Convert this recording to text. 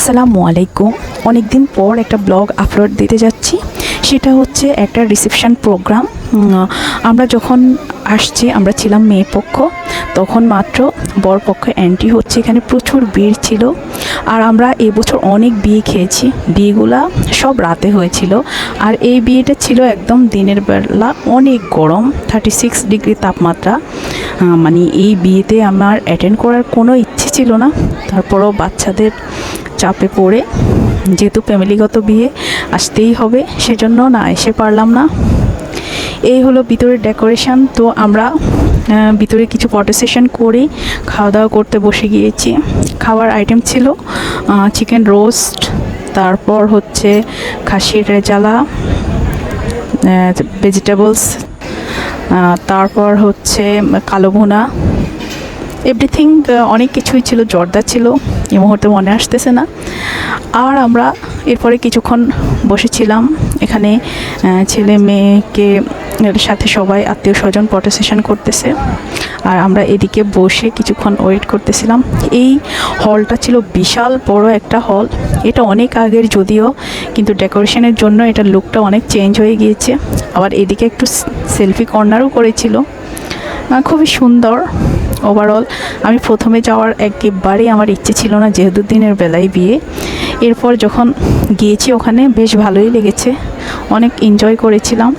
আসসালামু আলাইকুম। অনেক দিন পর একটা ব্লগ আপলোড দিতে যাচ্ছি। সেটা হচ্ছে একটা রিসেপশন প্রোগ্রাম। আমরা যখন আসছি, আমরা ছিলাম মেয়ে পক্ষ। তখন মাত্র বর পক্ষ অ্যান্টি হচ্ছে। এখানে প্রচুর ভিড় ছিল। আর আমরা এবছর অনেক বিয়ে খেয়েছি। বিয়েগুলা সব রাতে হয়েছিল। আর এই বিয়েটা ছিল একদম দিনের বেলা। অনেক গরম থার্টি সিক্স ডিগ্রি তাপমাত্রা মানে এই বিয়েতে আমার অ্যাটেন্ড করার কোনো ইচ্ছে ছিল না। তারপরও বাচ্চাদের চাপে পড়ে। যেহেতু ফ্যামিলিগত বিয়ে, আসতেই হবে, সেজন্য না এসে পারলাম না। এই হলো ভিতরের ডেকোরেশন তো আমরা ভিতরে কিছু ফটো সেশন করে খাওয়া দাওয়া করতে বসে গিয়েছি। খাওয়ার আইটেম ছিল চিকেন রোস্ট তারপর হচ্ছে খাসির রেজালা ভেজিটেবলস তারপর হচ্ছে কালো ভুনা এভরিথিং অনেক কিছুই ছিল, জর্দা ছিল, এই মুহূর্তে মনে আসতেছে না। আর আমরা এরপরে কিছুক্ষণ বসেছিলাম, এখানে ছেলে মেয়েকে সাথে সবাই, আত্মীয় স্বজন ফটো সেশন করতেছে। আর আমরা এদিকে বসে কিছুক্ষণ ওয়েট করতেছিলাম। এই হলটা ছিল বিশাল বড় একটা হল এটা অনেক আগের যদিও, কিন্তু ডেকোরেশনের জন্য এটার লুকটা অনেক চেঞ্জ হয়ে গিয়েছে। আবার এদিকে একটু সেলফি কর্নারও করেছিল। খুবই সুন্দর ওভারঅল আমি প্রথমে যাওয়ার একেবারেই আমার ইচ্ছে ছিল না, যেহেতু দিনের বেলায় বিয়ে। এরপর যখন গিয়েছি ওখানে, বেশ ভালোই লেগেছে। অনেক এনজয় করেছিলাম।